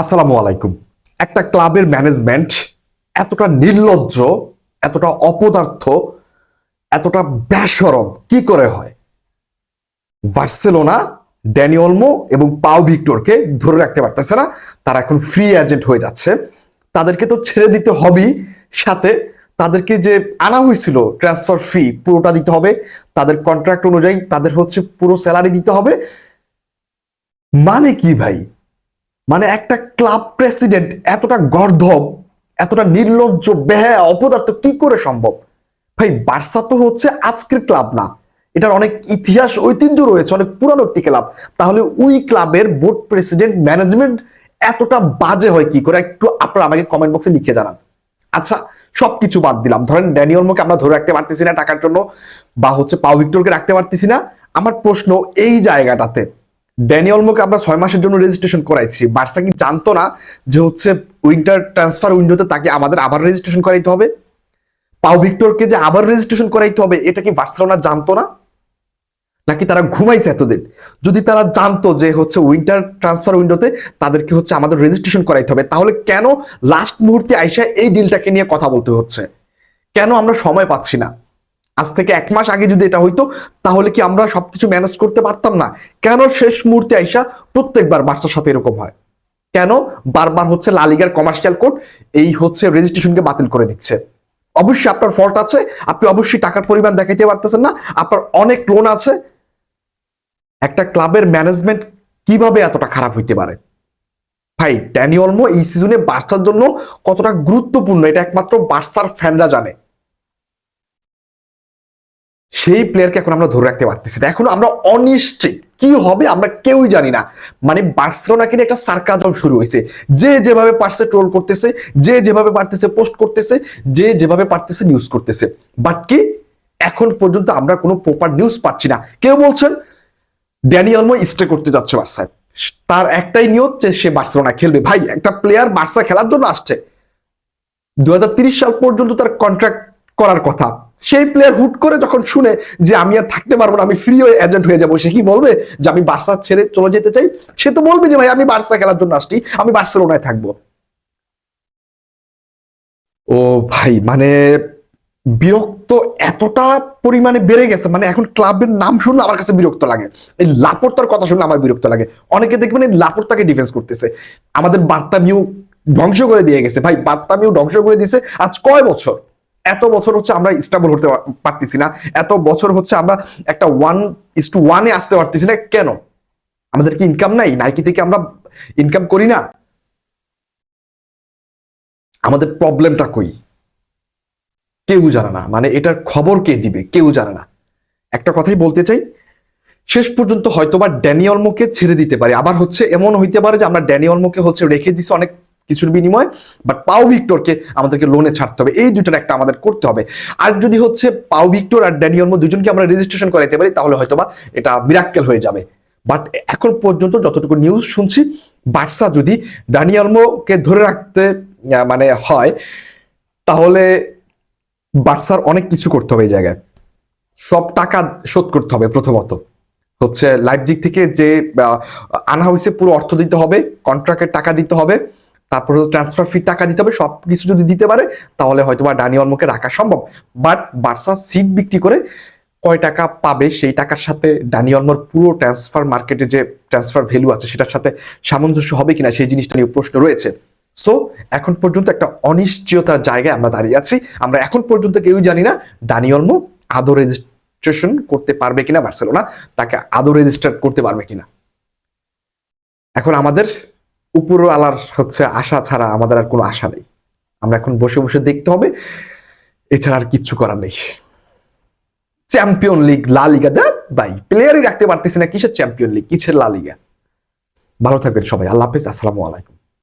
আসসালামু আলাইকুম। একটা ক্লাবের ম্যানেজমেন্ট এতটা নির্লজ্জ, এতটা অপদার্থ, এতটা ব্যাসরম কি করে হয়? বার্সেলোনা ড্যানিওলমো এবং পাও ভিক্টরকে ধরে রাখতে পারতেছে না। তারা এখন ফ্রি এজেন্ট হয়ে যাচ্ছে। তাদেরকে তো ছেড়ে দিতে হবেই। সাথে তাদেরকে যে আনা হয়েছিল ট্রান্সফার ফি পুরোটা দিতে হবে। তাদের কন্ট্রাক্ট অনুযায়ী তাদের হচ্ছে পুরো স্যালারি দিতে হবে। মানে কি ভাই? মানে একটা ক্লাব প্রেসিডেন্ট এতটা গর্ধব, এতটা নির্লজ্জ, বেহায়া, অপদার্থ, কি করে সম্ভব? ভাই, বার্সা তো হচ্ছে আজকের ক্লাব না। এটার অনেক ইতিহাস, ঐতিহ্য রয়েছে, অনেক পুরানো একটি ক্লাব। তাহলে ওই ক্লাবের বোর্ড প্রেসিডেন্ট ম্যানেজমেন্ট এতটা বাজে হয় কি করে? একটু আপনারা আমাকে কমেন্ট বক্সে লিখে জানান। আচ্ছা সবকিছু বাদ দিলাম। ধরেন ড্যানিয়ল মোকে আমরা ধরে রাখতে পারতেছি না টাকার জন্য, বা হচ্ছে পাও ভিক্টরকে রাখতে পারতেছি না। আমার প্রশ্ন এই জায়গাটাতে ড্যানিয়ল মোকে আমরা ছয় মাসের জন্য রেজিস্ট্রেশন করাইছি। বার্সা কি জানতো না যে হচ্ছে উইন্টার ট্রান্সফার উইন্ডোতে তাকে আমাদের আবার রেজিস্ট্রেশন করাইতে হবে? পাও ভিক্টরকে যে আবার রেজিস্ট্রেশন করাইতে হবে, এটা কি বার্সেলোনা জানতো না? নাকি তারা ঘুমাইছে এতদিন? যদি তারা জানতো যে হচ্ছে উইন্টার ট্রান্সফার উইন্ডোতে তাদেরকে হচ্ছে আমাদের রেজিস্ট্রেশন করাইতে হবে, তাহলে কেন লাস্ট মুহূর্তে আইসা এই ডিলটাকে নিয়ে কথা বলতে হচ্ছে? কেন আমরা সময় পাচ্ছি না? আজ থেকে এক মাস আগে যদি এটা হইতো, তাহলে কি আমরা সবকিছু ম্যানেজ করতে পারতাম না? কেন শেষ মুহূর্তে আইসা প্রত্যেকবার বার্সার সাথে এরকম হয়? কেন বারবার হচ্ছে লালিগার কমার্শিয়াল কোড এই হচ্ছে রেজিস্ট্রেশনকে বাতিল করে দিচ্ছে? অবশ্যই আপনার ফল্ট আছে, আপনি অবশ্যই টাকার পরিমাণ দেখাইতে পারতেছেন না, আপনার অনেক লোন আছে। একটা ক্লাবের ম্যানেজমেন্ট কীভাবে এতটা খারাপ হইতে পারে? ভাই ড্যানিয়লমো এই সিজনে বার্সার জন্য কতটা গুরুত্বপূর্ণ, এটা একমাত্র বার্সার ফ্যানরা জানে। সেই প্লেয়ারকে এখন আমরা ধরে রাখতে পারতেছি না। এখন আমরা অনিশ্চিত কি হবে আমরা কেউই জানি না। মানে বার্সেলোনাকে নিয়ে একটা সার্কাজম শুরু হয়েছে। যে যেভাবে পারছে ট্রোল করতেছে, যে যেভাবে পারতেছে পোস্ট করতেছে, যে যেভাবে পারতেছে নিউজ করতেছে। বাট কি? এখন পর্যন্ত আমরা কোনো প্রপার নিউজ পাচ্ছি না। কেউ বলছেন ড্যানিয়ালমো স্টে করতে যাচ্ছে বার্সায়। তার একটাই নিয়ত যে সে বার্সেলোনা খেলবে। ভাই, একটা প্লেয়ার বার্সা খেলার জন্য আসছে। দু সাল পর্যন্ত তার কন্ট্রাক্ট করার কথা। সেই প্লেয়ার হুট করে যখন শুনে যে আমি আর থাকতে পারব না, আমি ফ্রি হয়ে এজেন্ট হয়ে যাব, সে কি বলবে? যে আমি বার্সা ছেড়ে চলে যেতে চাই? সে তো বলবে যে, ভাই, আমি বার্সা খেলার জন্য আসছি, আমি বার্সেলোনায় থাকব। ও ভাই মানে বিরক্ত এতটা পরিমাণে বেড়ে গেছে। মানে এখন ক্লাবের নাম শুনলে আমার কাছে বিরক্ত লাগে। এই লাপোর্তার কথা শুনলে আমার বিরক্ত লাগে। অনেকে দেখবেন এই লাপোর্তাকে ডিফেন্স করতেছে। আমাদের বার্তা মিউ ধ্বংস করে দিয়ে গেছে। ভাই বার্তা মিউ ধ্বংস করে দিয়েছে আজ কয় বছর? এত বছর হচ্ছে আমরা স্টেবল হতে পারতেছি না। এত বছর হচ্ছে আমরা একটা ওয়ান ইস টু ওয়ানে আসতে পারতেছি না। কেন? আমাদের কি ইনকাম নাই? নাইকি থেকে আমরা ইনকাম করি না? আমাদের প্রবলেমটা কই? কেউ জানে না। মানে এটার খবর কে দিবে? কেউ জানে না। একটা কথাই বলতে চাই, শেষ পর্যন্ত হয়তোবা ড্যানিয়লমোকে ছেড়ে দিতে পারে। আবার হচ্ছে এমন হইতে পারে যে আমরা ড্যানিয়লমোকে হচ্ছে রেখে দিছি অনেক কিছুর বিনিময় বাট পাও ভিক্টরকে আমাদেরকে লোনে ছাড়তে হবে। এই দুটার একটা আমাদের করতে হবে। আর যদি হচ্ছে পাও ভিক্টর আর ড্যানিয়লমো দুজনকে আমরা রেজিস্ট্রেশন করাইতে পারি, তাহলে হয়তোবা এটা মিরাক্কেল হয়ে যাবে। বাট এখন পর্যন্ত যতটুকু নিউজ শুনছি, বার্সা যদি ড্যানিয়লমোকে ধরে রাখতে মানে হয়, তাহলে বার্সার অনেক কিছু করতে হবে এই জায়গায়। সব টাকা শোধ করতে হবে প্রথমত। হচ্ছে লাইফজিক থেকে যে আনা হয়েছে, পুরো অর্থ দিতে হবে কন্ট্রাক্টের টাকা দিতে হবে। তারপর ট্রান্সফার ফি টাকা দিতে হবে সব কিছু যদি দিতে পারে, তাহলে হয়তো বা ডানি অলমোকে রাখা সম্ভব। বাট বার্সা সিট বিক্রি করে কয় টাকা পাবে সেই টাকার সাথে ডানি অলমোর পুরো ট্রান্সফার মার্কেটে যে ট্রান্সফার ভ্যালু আছে, সেটার সাথে সামঞ্জস্য হবে কিনা সেই জিনিসটা নিয়ে প্রশ্ন রয়েছে। সো এখন পর্যন্ত একটা অনিশ্চয়তার জায়গায় আমরা দাঁড়িয়ে আছি। আমরা এখন পর্যন্ত কেউই জানি না ডানি অলমো আদৌ রেজিস্ট্রেশন করতে পারবে কিনা বার্সেলোনা তাকে আদৌ রেজিস্টার করতে পারবে কিনা। এখন আমাদের উপর আলার হচ্ছে আশা ছাড়া আমাদের আর কোনো আশা নেই। আমরা এখন বসে বসে দেখতে হবে, এছাড়া আর কিচ্ছু করার নেই। চ্যাম্পিয়ন লিগ লা লিগা দেখ ভাই প্লেয়ারই রাখতে পারতেছি না, কিসের চ্যাম্পিয়ন লিগ কিসের লা লিগা ভালো থাকবেন সবাই, আল্লাহ হাফিজ, আসসালামু আলাইকুম।